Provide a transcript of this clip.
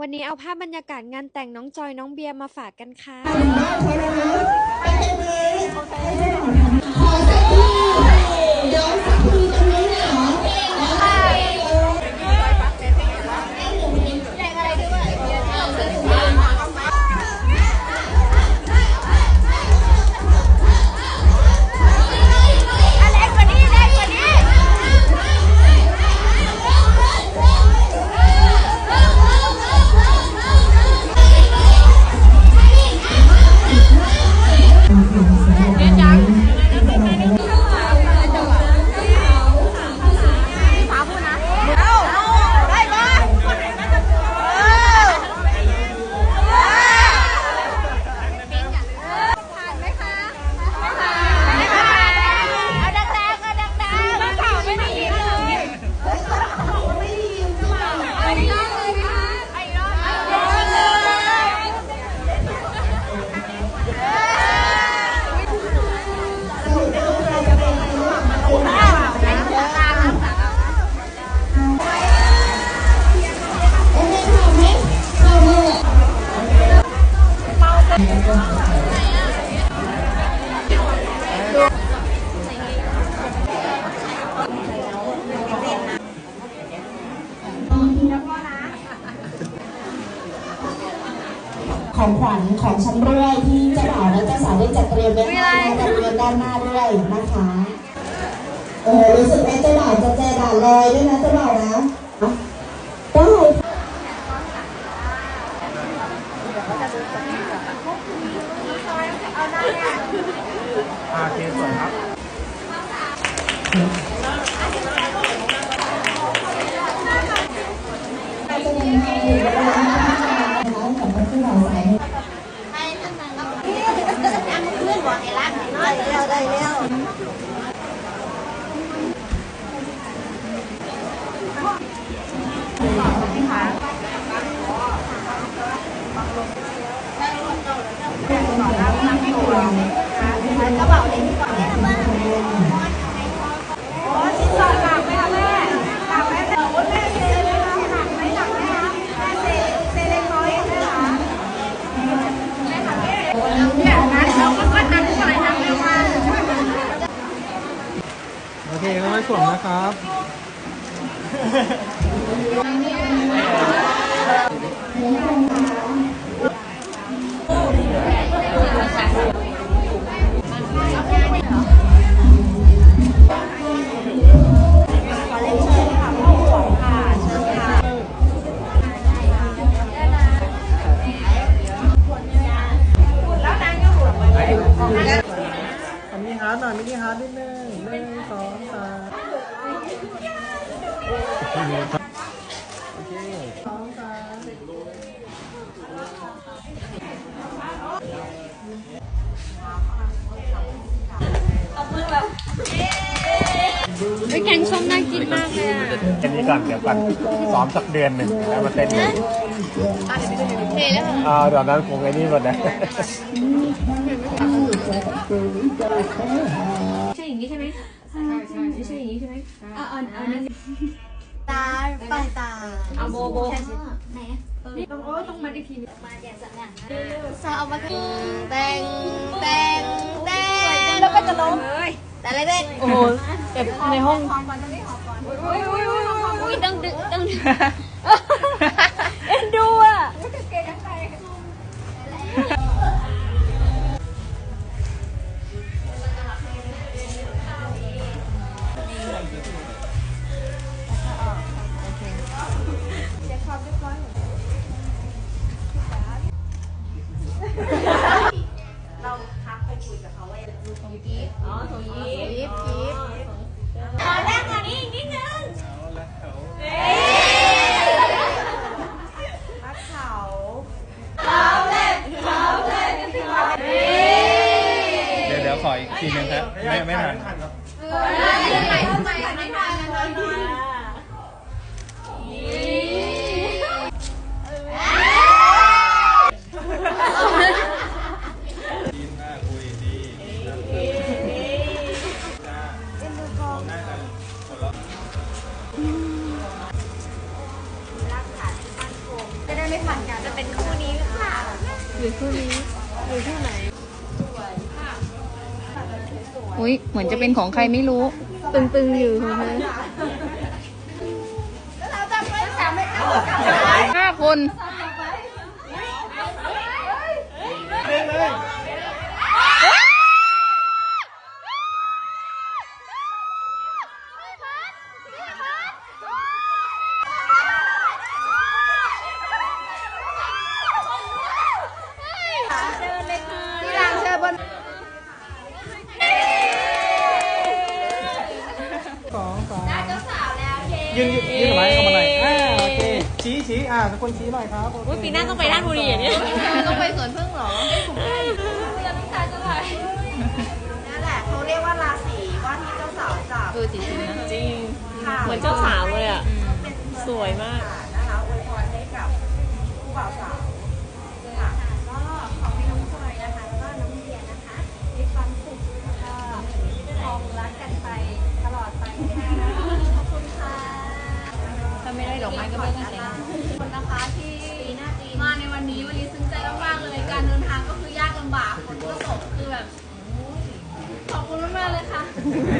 วันนี้เอาภาพบรรยากาศงานแต่งน้องจอยน้องเบียร์มาฝากกันค่ะ ของขวัญของชำร่วยที่เจ้าบ่าวและเจ้าสาวได้จัดเตรียมไว้ให้จัดเตรียมด้านหน้าด้วยนะคะเออรู้สึกว่าเจ้าบ่าวจะแจด่านลอยด้วยนะเจ้าบ่าวนะได้อเคสวยครับ จะมีให้ดูนะคะของผู้บ่าวสาย ก่อนนะน้ำดีกว่าใช่ไหมคะใช่กระเป๋าดีกว่าโอ้ชิ้นส่วนหลังไหมคะแม่หลังแม่โอ้แม่เจแม่หลังไม่หลังไหมคะแม่เซเซเล็ก็จะใส่ทั้งแมวมาโอเคไม่สวมนะครับทาดหน่อยมินิดนึงหนึ่งสองสามโอเคสองสามเฮ้ยแกงส้มน่ากินมากเลยอะแค่นี้ก่อนเดี๋ยวก่อนซ้อมสักเดือนหนึ่งแล้วมาเต้นกันเทแล้วค่ะ อ่าเดี๋ยวนั้นคงไอ้นี่หมดนะใช่อย่างนี้ใช่ไหมใช่ใช่ไม่ใช่อย่างนี้ใช่ไหมอ่าอ่อ่านั่นตาปลายตาเอาโบโบไหนต้องโอ้ต้องมาอีกทีมาอย่างสักอย่างซาเอามาคือแตงแตงแตงแล้วก็จะล้มแต่อะไรเด็กโอ้โหแบบในห้องอุ้ยอุ้ยอุ้ยอุ้ยต้องดึงต้องดึง ไม่ทันจะได้ไม่ฝันจะเป็นคู่นี้หรือเปล่าหรือคู่นี้หรือคู่ไหน อุ้ยเหมือนจะเป็นของใครไม่รู้ ตึงๆอยู่ของเธอห้าคน แล้วเย้ยืนยืนยืนไว้เข้ามาหน่อยอ่าโอเคชี้ชี้อ่าทุกคนชี้หน่อยครับโอเคปีหน้าต้องไปด้านบุรีอย่างนี้ต้องไปสวนพึ่งเหรอนั่นแหละเขาเรียกว่าราศีว่าที่เจ้าสาวจับเออจริงๆนะจริง ค่ะเหมือนเจ้าสาวเลยอะสวยมาก นะคะอวยพรให้กับผู้บ่าวสาว Yeah.